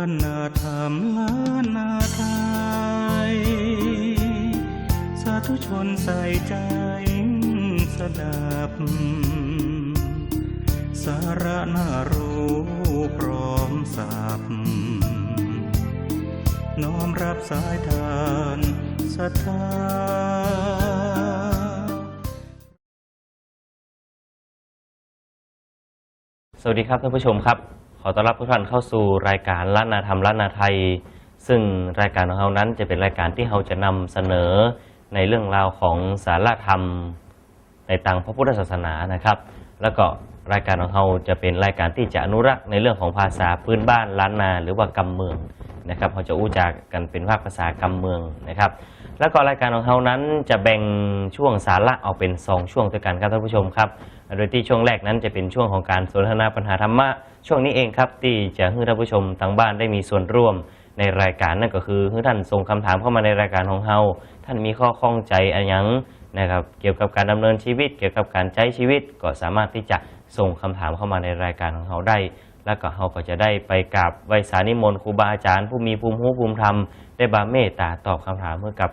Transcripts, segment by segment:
านนาธรรมล้านนาไทย สาธุชนใส่ใจสดับ สาระน่ารู้พร้อมสับน้อมรับสายทานศรัทธาสวัสดีครับท่านผู้ชมครับ อต้อนรับทุกท่านเข้าสู่รายการล้านนาธรรมล้านนาไทย ซึ่งรายการของเรานั้นจะเป็นรายการที่เราจะนำเสนอในเรื่องราวของสารธรรมในทางพระพุทธศาสนานะครับ แล้วก็รายการของเราจะเป็นรายการที่จะอนุรักษ์ในเรื่องของภาษาพื้นบ้านล้านนาหรือว่ากำเมืองนะครับเราจะอู้จากกันเป็นภาคภาษากำเมืองนะครับ แล้วก็รายการของเรานั้นจะแบ่งช่วงสาระออกเป็นสองช่วงด้วยกันครับท่านผู้ชมครับ โดยที่ช่วงแรกนั้นจะเป็นช่วงของการสนทนาปัญหาธรรมะ ช่วงนี้เองครับที่จะให้ท่านผู้ชมทางบ้านได้มีส่วนร่วมในรายการนั่นก็คือให้ท่านส่งคำถามเข้ามาในรายการของเราท่านมีข้อข้องใจอะไรยังนะครับเกี่ยวกับการดำเนินชีวิต เกี่ยวกับการใช้ชีวิตก็สามารถที่จะส่งคำถามเข้ามาในรายการของเราได้ แล้วก็เราก็จะได้ไปกราบไหว้สานิมนต์ครูบาอาจารย์ ผู้มีภูมิรู้ภูมิธรรมได้บาเมตตาตอบคำถามเพื่อกับ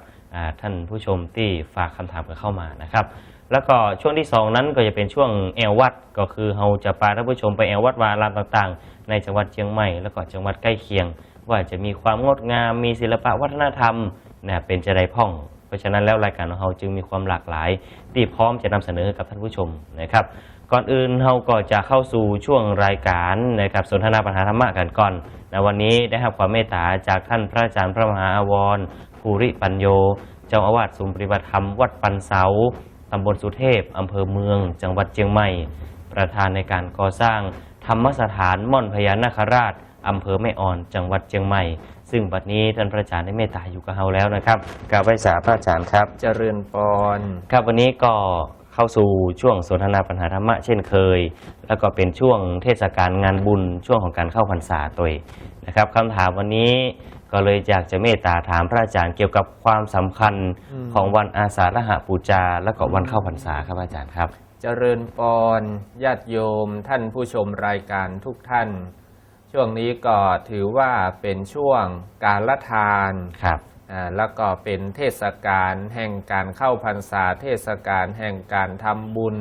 ท่านผู้ชมที่ฝากคำถามกันเข้ามานะครับ แล้วก็ช่วงที่ 2 นั้นก็จะเป็นช่วงแอววัด ก็คือเราจะพาท่านผู้ชมไปแอววัดวาอารามต่างๆ ในจังหวัดเชียงใหม่แล้วก็จังหวัดใกล้เคียง ว่าจะมีความงดงามมีศิลปะวัฒนธรรมนะเป็นจะได้พ่อง เพราะฉะนั้นแล้วรายการของเราจึงมีความหลากหลาย ที่พร้อมจะนำเสนอกับท่านผู้ชมนะครับ ก่อนอื่นเราก็จะเข้าสู่ช่วงรายการนะครับสนทนาปัญหาธรรมะกันก่อนนะวันนี้ได้รับความเมตตาจากท่านพระอาจารย์พระมหาอาวร ภูริปัญโย เจ้าอาวาสสุมปฏิบัติธรรมวัดปันเสาตำบลสุเทพอำเภอเมือง จังหวัดเชียงใหม่ ประธานในการก่อสร้าง ธรรมสถานม่อนพญานาคราชอำเภอแม่อ่อนจังหวัดเชียงใหม่ ซึ่งบัดนี้ท่านพระอาจารย์ได้เมตตาอยู่กับเราแล้วนะครับกราบไหว้สาพระอาจารย์ครับ เจริญปอนครับวันนี้ก็เข้าสู่ช่วงสนทนาปัญหาธรรมะเช่นเคย แล้วก็เป็นช่วงเทศกาลงานบุญช่วงของการเข้าพรรษาตัวเองนะครับคำถามวันนี้ ก็เลยอยากจะเมตตาถามพระอาจารย์เกี่ยวกับความสำคัญของวันอาสาฬหปูจาแล้วก็วันเข้าพรรษาครับอาจารย์ครับ เจริญปอนญาติโยมท่านผู้ชมรายการทุกท่าน ช่วงนี้ก็ถือว่าเป็นช่วงการละทานครับ อ่าแล้วก็เป็นเทศกาลแห่งการเข้าพรรษา เทศกาลแห่งการทำบุญ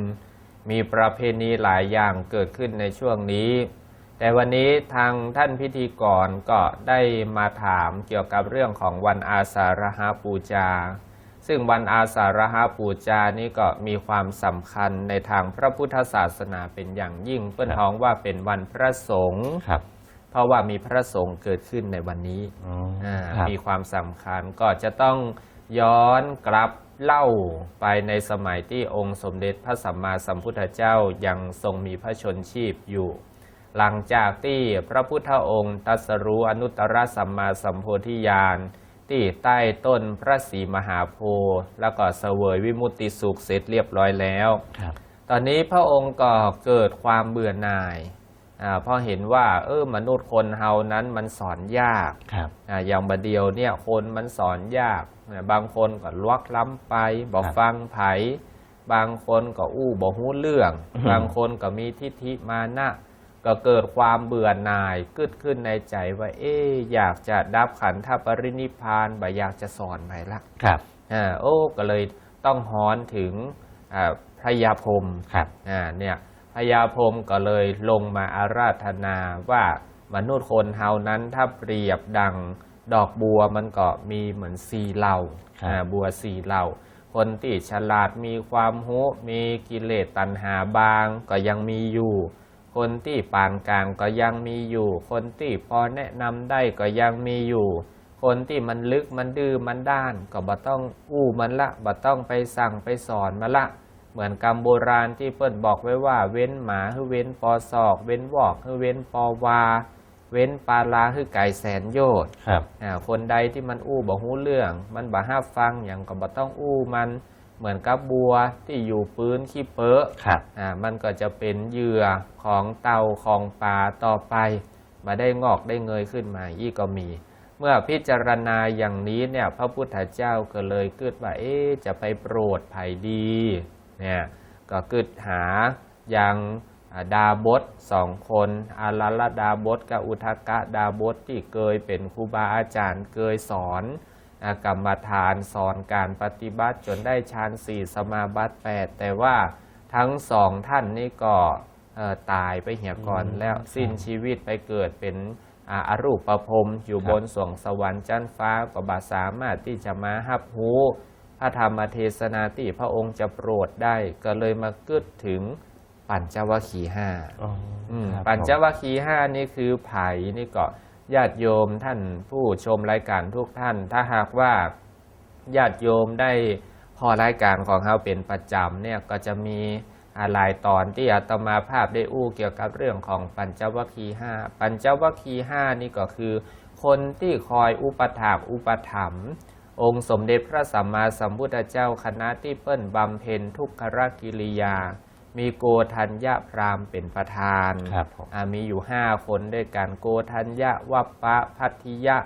มีประเพณีหลายอย่างเกิดขึ้นในช่วงนี้ แต่วันนี้ทางท่านพิธีกรก็ได้มาถามเกี่ยวกับเรื่องของวันอาสาฬหปูจา ซึ่งวันอาสาฬหปูจานี้ก็มีความสำคัญในทางพระพุทธศาสนาเป็นอย่างยิ่ง เปิ้นครับท้องว่าเป็นวันพระสงฆ์ครับ เพราะว่ามีพระสงฆ์เกิดขึ้นในวันนี้อ๋ออ่าครับ มีความสำคัญก็จะต้องย้อนกลับเล่าไปในสมัยที่องค์สมเด็จพระสัมมาสัมพุทธเจ้ายังทรงมีพระชนชีพอยู่ หลังจากที่พระพุทธองค์ตรัสรู้อนุตตรสัมมาสัมโพธิญาณที่ใต้ต้นพระศรีมหาโพธิ์แล้วก็เสวยวิมุตติสุขเสร็จเรียบร้อยแล้วครับตอนนี้พระองค์ก็เกิดความเบื่อหน่ายอาเพราะเห็นว่าเออมนุษย์คนเฮานั้นมันสอนยากครับอ่าอย่างบดเดียวเนี่ยคนมันสอนยากอ่าบางคนก็ลวกล้ำไปบอกครับฟังไผ บางคนก็อู้บอกหูเรื่องอือฮึบางคนก็มีทิฏฐิมานะ ก็เกิดความเบื่อหน่ายกึดขึ้นในใจว่า เอ๊ะอยากจะดับขันธปรินิพพานบ่อยากจะสอนไปละครับอ่าโอ้ก็เลยต้องฮ้อนถึงอ่าพระยาพรหมครับอ่าเนี่ยพญาพรหมก็เลยลงมาอาราธนาว่ามนุษย์คนเฮานั้นถ้าเปรียบดังดอกบัวมันก็มีเหมือนสีเหล่าครับอ่าบัวสีเหล่า คนที่ฉลาดมีความรู้มีกิเลสตัณหาบางก็ยังมีอยู่ คนที่ปานกลางก็ยังมีอยู่ คนที่พอแนะนำได้ก็ยังมีอยู่ คนที่มันลึกมันดื้อมันด้าน ก็บ่ต้องอู้มันละบ่ต้องไปสั่งไปสอนมันละ เหมือนกรรมโบราณที่เปิ้นบอกไว้ว่า เว้นหมาคือเว้นปอศอก เว้นวอกคือเว้นปอวา เว้นปลาลาคือไก่แสนโยชน์ครับอ่าคนใดที่มันอู้บ่ฮู้เรื่อง มันบ่ห้าฟังอย่างก็บ่ต้องอู้มัน เหมือนกับบัวที่อยู่ปืนขี้เปอะครับอ่ามันก็จะเป็นเหยื่อของเต่าของปลาต่อไป มาได้งอกได้เงยขึ้นมาอีกก็มี เมื่อพิจารณาอย่างนี้เนี่ยพระพุทธเจ้าก็เลยคิดว่าเอ๊ะจะไปโปรดไผ่ดีเนี่ยก็คิดหาอย่างอ่าดาบทสองคนอาลลดาบทกับอุทกะดาบทที่เคยเป็นครูบาอาจารย์เคยสอนอ่า กรรมฐานสอนการปฏิบัติจนได้ฌานสี่สมาบัติแปดแต่ว่าทั้งสองท่านนี่ก็เอ่อตายไปเหียก่อนอืมแล้วสิ้นชีวิตไปเกิดเป็นอาอารูปประพรมอยู่ครับบนสวงสวรรค์จันทร์ฟ้าก็บาสามารถที่จะมาหับหูพระธรรมเทศนาที่พระองค์จะโปรดได้ก็เลยมากึดถึงปัญจวัคคีย์ห้าอ๋ออืมครับปัญจวัคคีย์ห้านี่คือไผ่นี่ก็ ญาติโยมท่านผู้ชมรายการทุกท่าน ถ้าหากว่าญาติโยมได้พอรายการของเขาเป็นประจำเนี่ยก็จะมีหลายตอนที่อาตมาภาพได้อู้เกี่ยวกับเรื่องของปัญจวัคคีย์ห้าปัญจวัคคีย์ห้านี่ก็คือ คนที่คอยอุปถากอุปถัมภ์องค์สมเด็จพระสัมมาสัมพุทธเจ้าคณะที่เปิ้นบำเพ็ญทุกขกิริยา มีโกธัญญาพราหมณ์เป็นประธานครับผมอ่ามีอยู่ห้าคนด้วยกันโกธัญญะวัปปะพัทธิยะ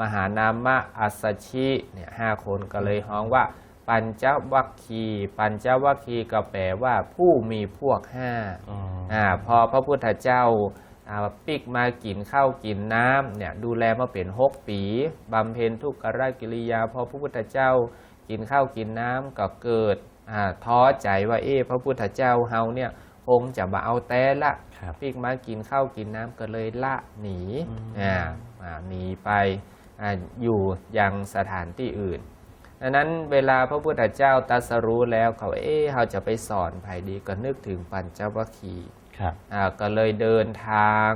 มหานามะอัสสชิเนี่ยห้าคนก็เลยฮ้องว่า ปัญจวัคคีย์ปัญจวัคคีย์ก็แปลว่าผู้มีพวกห้าอ๋ออ่าพอพระพุทธเจ้าอ่าปิกมากินข้าวกินน้ำเนี่ยดูแลมาเป็นหกปีบำเพ็ญทุกขกิริยาพอพระพุทธเจ้ากินข้าวกินน้ำก็เกิดอ่า ท้อใจว่าเอ๊ะพระพุทธเจ้าเฮาเนี่ยคงจะมาเอาแต่ละครับปิกมากินข้าวกินน้ำก็เลยละหนีอืมอ่าอ่าหนีไปอาอยู่ยังสถานที่อื่นดังนั้นเวลาพระพุทธเจ้าตรัสรู้แล้วเขาเอ๊ะเขาจะไปสอนภายดีก็นึกถึงปัญจวัคคีย์ครับอ่าก็เลยเดินทาง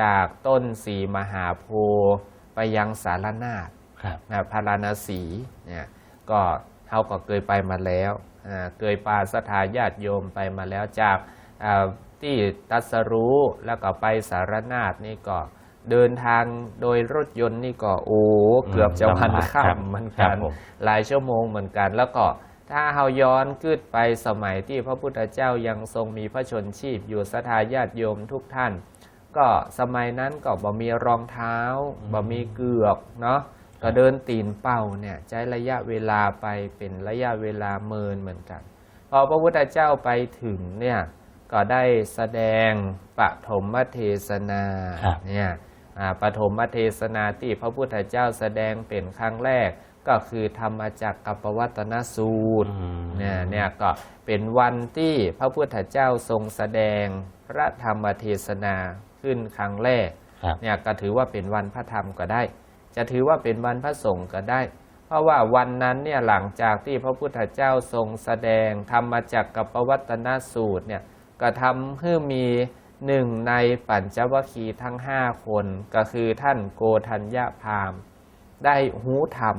จากต้นสีมหาโพธิ์ไปยังสารนาฏครับนะพาราณสีเนี่ยก็เขาก็เคยไปมาแล้วอ่า เคยปาสถาญาติโยมไปมาแล้วจากอ่าที่ตัสรู้แล้วก็ไปสารนาฏนี่ก็เดินทางโดยรถยนต์นี่ก็โอ้เกือบจะวันลำบากครับค่ำเหมือนครักับนผมหลายชั่วโมงเหมือนกัน แล้วก็ถ้าเราย้อนกึดไปสมัยที่พระพุทธเจ้ายังทรงมีพระชนชีพอยู่สถาญาติโยมทุกท่าน ก็สมัยนั้นก็บ่มีรองเท้าบ่มีเกือกเนาะ ก็เดินตีนเป้าเนี่ยใช้ระยะเวลาไปเป็นระยะเวลาเมินเหมือนกัน พอพระพุทธเจ้าไปถึงเนี่ยก็ได้แสดงปฐมเทศนาครับเนี่ยอ่าปฐมเทศนาที่พระพุทธเจ้าแสดงเป็นครั้งแรกก็คือธรรมจักรกับปวัตนสูตรอืมเนี่ยเนี่ยก็เป็นวันที่พระพุทธเจ้าทรงแสดงพระธรรมเทศนาขึ้นครั้งแรกครับเนี่ยก็ถือว่าเป็นวันพระธรรมก็ได้ จะถือว่าเป็นวันพระสงฆ์ก็ได้ เพราะว่าวันนั้นเนี่ยหลังจากที่พระพุทธเจ้าทรงแสดงธรรมจักรกับปวัตนสูตรเนี่ยก็ทำให้มีหนึ่งในปัญจวัคคีย์ทั้งห้าคนก็คือท่านโกธัญญาพราหมณ์ได้หูธรรม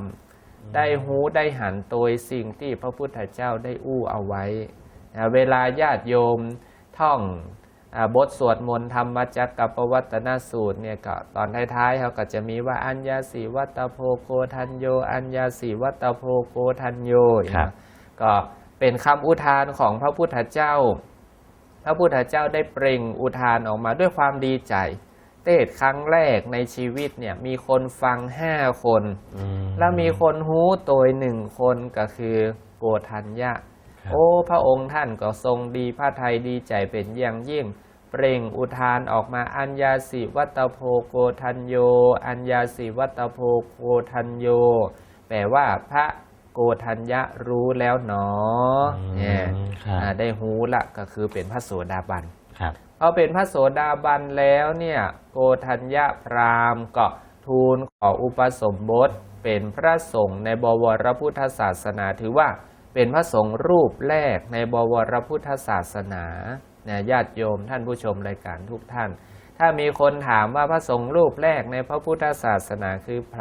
ได้หูได้หันโดยสิ่งที่พระพุทธเจ้าได้อู้เอาไว้ เวลาญาติโยมท่อง บทสวดมนต์ธรรมจักรกับปวัตนสูตรเนี่ยก็ตอนท้ายๆเขาก็จะมีว่าอัญญาสีวัตโพโกทันโย อัญญาสีวัตโพโกทันโยครับก็เป็นคำอุทานของพระพุทธเจ้า พระพุทธเจ้าได้เปล่งอุทานออกมาด้วยความดีใจ เทศน์ครั้งแรกในชีวิตเนี่ยมีคนฟังห้าคนอืมแล้วมีคนหูตัวหนึ่งคนก็คือโกธัญญะครับ โอ้พระองค์ท่านก็ทรงดีพระไทยดีใจเป็นอย่างยิ่ง เปล่งอุทานออกมาอัญญาสิวัตโพโกธัญโย อัญญาสิวัตโพโกธัญโย แปลว่าพระโกธัญญะรู้แล้วหนออืมเนี่ยครับอ่าได้หูละก็คือเป็นพระโสดาบันครับพอเป็นพระโสดาบันแล้วเนี่ยโกธัญญาพราหมณ์ก็ทูลขออุปสมบทเป็นพระสงฆ์ในบวรพุทธศาสนาถือว่า เป็นพระสงฆ์รูปแรกในบวรพุทธศาสนาเนี่ยญาติโยมท่านผู้ชมรายการทุกท่าน ถ้ามีคนถามว่าพระสงฆ์รูปแรกในพระพุทธศาสนาคือไผ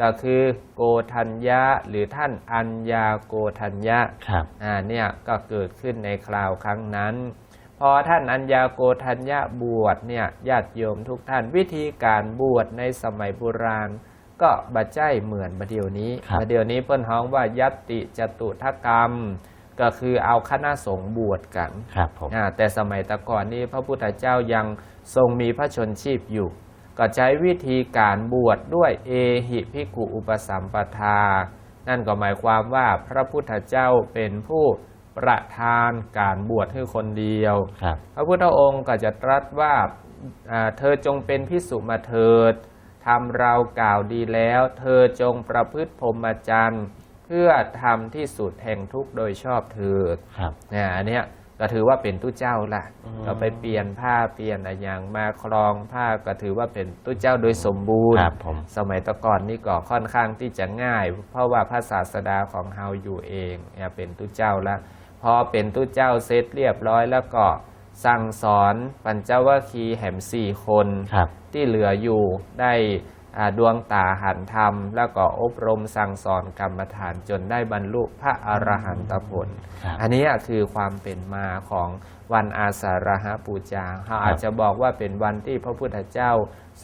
ก็คือโกธัญญาหรือท่านอัญญาโกธัญญาครับอ่าเนี่ยก็เกิดขึ้นในคราวครั้งนั้น พอท่านอัญญาโกธัญญาบวชเนี่ยญาติโยมทุกท่านวิธีการบวชในสมัยโบราณ ก็บัจใจเหมือนบัดเดียวนี้ครับบัดเดียวนี้เปิ้นฮ้องว่ายัตติจตุทกรรม ก็คือเอาคณะสงฆ์บวชกันครับผมอ่าแต่สมัยแตะก่อนนี้พระพุทธเจ้ายังทรงมีพระชนชีพอยู่ ก็ใช้วิธีการบวชดด้วยเอหิภิกขุอุปสัมปทา นั่นก็หมายความว่าพระพุทธเจ้าเป็นผู้ประทานการบวชให้คนเดียวครับพระพุทธองค์ก็จะตรัสว่าอ่าเธอจงเป็นพิสุมาเถิด ทำเรากล่าวดีแล้ว เธอจงประพฤติพรหมจรรย์เพื่อทำที่สุดแห่งทุกข์โดยชอบเถิดครับเนี่ยอันเนี้ยก็ถือว่าเป็นตู้เจ้าละอืมเราไปเปลี่ยนผ้าเปลี่ยนอะไรอย่างมาครองผ้าก็ถือว่าเป็นตู้เจ้าโดยสมบูรณ์ครับผมสมัยตะก่อนนี่ก็ค่อนข้างที่จะง่าย เพราะว่าพระศาสดาของเฮาอยู่เองเนี่ยเป็นตู้เจ้าแล้วพอเป็นตู้เจ้าเสร็จเรียบร้อยแล้วก็ สั่งสอนปัญจวัคคีย์แห่มสี่คน ครับ ที่เหลืออยู่ได้อ่าดวงตาหันธรรม แล้วก็อบรมสั่งสอนกรรมฐานจนได้บรรลุพระอรหันตผล ครับ อันนี้คือความเป็นมาของวันอาสาฬหปูจาเราครับอาจจะบอกว่าเป็นวันที่พระพุทธเจ้า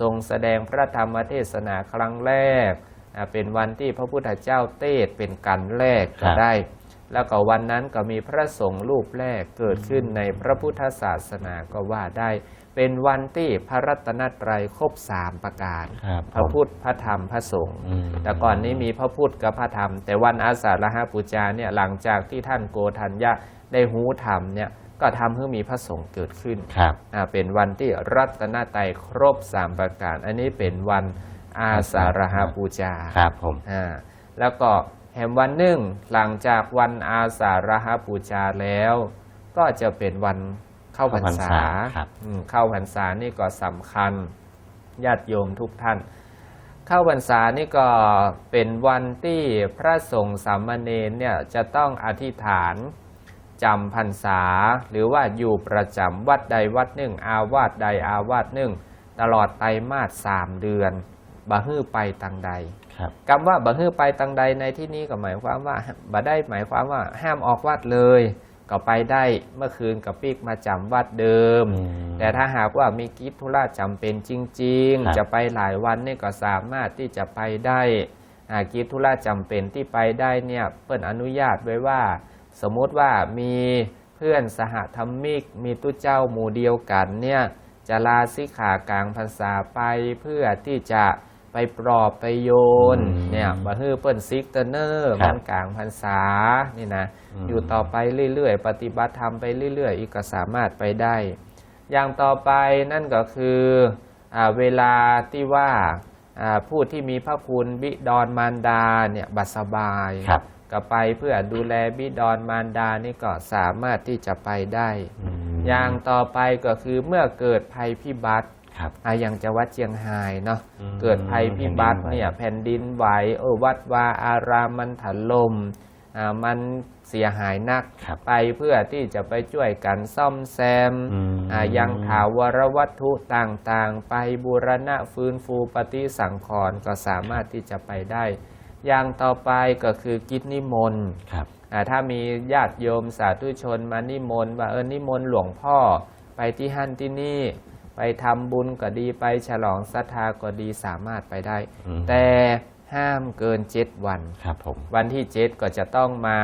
ทรงแสดงพระธรรมเทศนาครั้งแรกอ่าเป็นวันที่พระพุทธเจ้าเทศน์เป็นกันแรกก็ได้ แล้วก็วันนั้นก็มีพระสงฆ์รูปแรกเกิดขึ้นในพระพุทธศาสนาก็ว่าได้ เป็นวันที่พระรัตนตรัยครบสามประการครับพระพุทธพระธรรมพระสงฆ์อืมแต่ก่อนนี้มีพระพุทธกับพระธรรม แต่วันอาสาฬหปูจาเนี่ยหลังจากที่ท่านโกธัญญะได้หูธรรมเนี่ยก็ทำให้มีพระสงฆ์เกิดขึ้นครับอ่าเป็นวันที่รัตนตรัยครบสามประการ อันนี้เป็นวันอาสาฬหปูจาครับผมอ่าแล้วก็ แห่งวันหนึ่งหลังจากวันอาสาฬหปูจาแล้ว ก็จะเป็นวันเข้าพรรษาเข้าพรรษาครับอืมเข้าพรรษานี่ก็สำคัญญาติโยมทุกท่าน เข้าพรรษานี่ก็เป็นวันที่พระสงฆ์สามเณรเนี่ยจะต้องอธิษฐานจำพรรษา หรือว่าอยู่ประจำวัดใดวัดหนึ่ง อาวาสใดอาวาสหนึ่ง ตลอดไตรมาสสามเดือน บ่ฮื้อไปตังใดครับคำว่าบ่ฮื้อไปตังใดในที่นี้ก็หมายความว่าบ่ได้หมายความว่าห้ามออกวัดเลย ก็ไปได้เมื่อคืนกับปีกมาจำวัดเดิม แต่ถ้าหากว่ามีกิจธุระจำเป็นจริง ๆ จะไปหลายวันนี่ก็สามารถที่จะไปได้อ่ากิจธุระจำเป็นที่ไปได้เนี่ยเปิ้นอนุญาตไว้ว่า สมมุติว่ามีเพื่อนสหธรรมิก มีตุ้เจ้าหมู่เดียวกันเนี่ยจะลาสิกขากลางพรรษาไปเพื่อที่จะ ไปปลอบไปโยนอืมเนี่ยบะฮือเปิ้นซิกเตอร์เนอร์ครับมันกลางพรรษานี่นะอืมอยู่ต่อไปเรื่อยๆ ปฏิบัติธรรมไปเรื่อยๆ อีกก็สามารถไปได้ อย่างต่อไปนั่นก็คืออาเวลาที่ว่าอ่าผู้ที่มีพระคุณบิดอนมารดาเนี่ยบัดสบาย ครับก็ไปเพื่อดูแลบิดอนมารดานี่ก็สามารถที่จะไปได้ อืม อย่างต่อไปก็คือเมื่อเกิดภัยพิบัติ ครับอะอย่างจังหวัดเชียงรายเนาะอืมเกิดภัยพิบัติเนี่ยแผ่นดินไหวเออวัดวาอารามมันถล่มอ่ามันเสียหายหนักครับไปเพื่อที่จะไปช่วยกันซ่อมแซมอืมอ่ายังถาวรวัตถุต่างๆ ไปบูรณะฟื้นฟูปฏิสังขรณ์ก็สามารถที่จะไปได้อย่างต่อไปก็คือกิจนิมนต์ครับอ่าถ้ามีญาติโยมสาธุชนมานิมนต์ว่าเออนิมนต์หลวงพ่อไปที่หั่นที่นี่ ไปทำบุญก็ดีไปฉลองศรัทธาก็ดีสามารถไปได้ อืม แต่ห้ามเกินเจ็ดวัน ครับผม วันที่เจ็ดก็จะต้องมา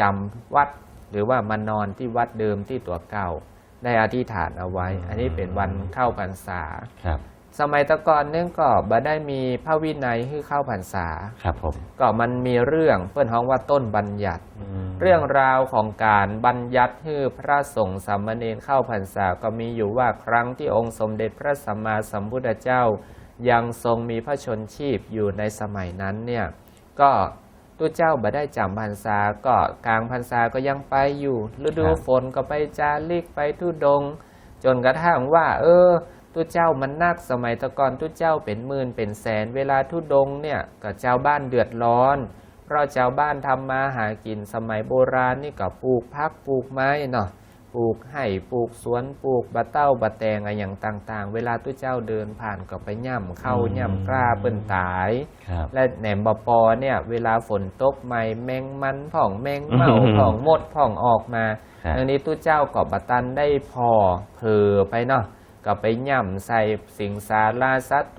จำวัด หรือว่ามานอนที่วัดเดิมที่ตัวเก่า ได้อธิษฐานเอาไว้อันนี้เป็นวันเข้าพรรษา ครับ สมัยตะก่อนเนื่องก็บ่ได้มีพระวินัยให้เข้าพรรษา ครับผม ก็มันมีเรื่องเพื่อนฮ้องว่าต้นบัญญัติมเรื่องราวของการบัญญัติให้พระสงฆ์สามเณรเข้าพรรษาก็มีอยู่ว่าครั้งที่องค์สมเด็จพระสัมมาสัมพุทธเจ้า ยังทรงมีพระชนชีพอยู่ในสมัยนั้นเนี่ยก็ตัวเจ้าบ่ได้จำพรรษาก็กลางพรรษาก็ยังไปอยู่ ฤดูครับฝนก็ไปจาริกไปทุดงค์จนกระทั่งว่า เออ ตัวเจ้ามันนักสมัยแตะกอนตัวเจ้าเป็นหมื่นเป็นแสนเวลาทุดงค์เนี่ยก็เจ้าบ้านเดือดร้อน เพราะชาวบ้านทำมาหากินสมัยโบราณนี่ก็ปลูกพักปลูกไม้เนาะปลูกไห่ปลูกสวนปลูกบะเต้าบะแตงอะไรอย่างต่าง ๆ เวลาตู้เจ้าเดินผ่านก็ไปย่ำเข้าอืมย่ำกล้าเปิ้นตายครับและแหนมบปอเนี่ย เวลาฝนตกใหม่แมงมันผ่องแมงเมาอืมผ่องมดผ่องออกมาครับอันนี้ตู้เจ้าก็บตันได้พอเพอไปเนาะ ก็ไปย่ำใส่สิงสาราสัตว์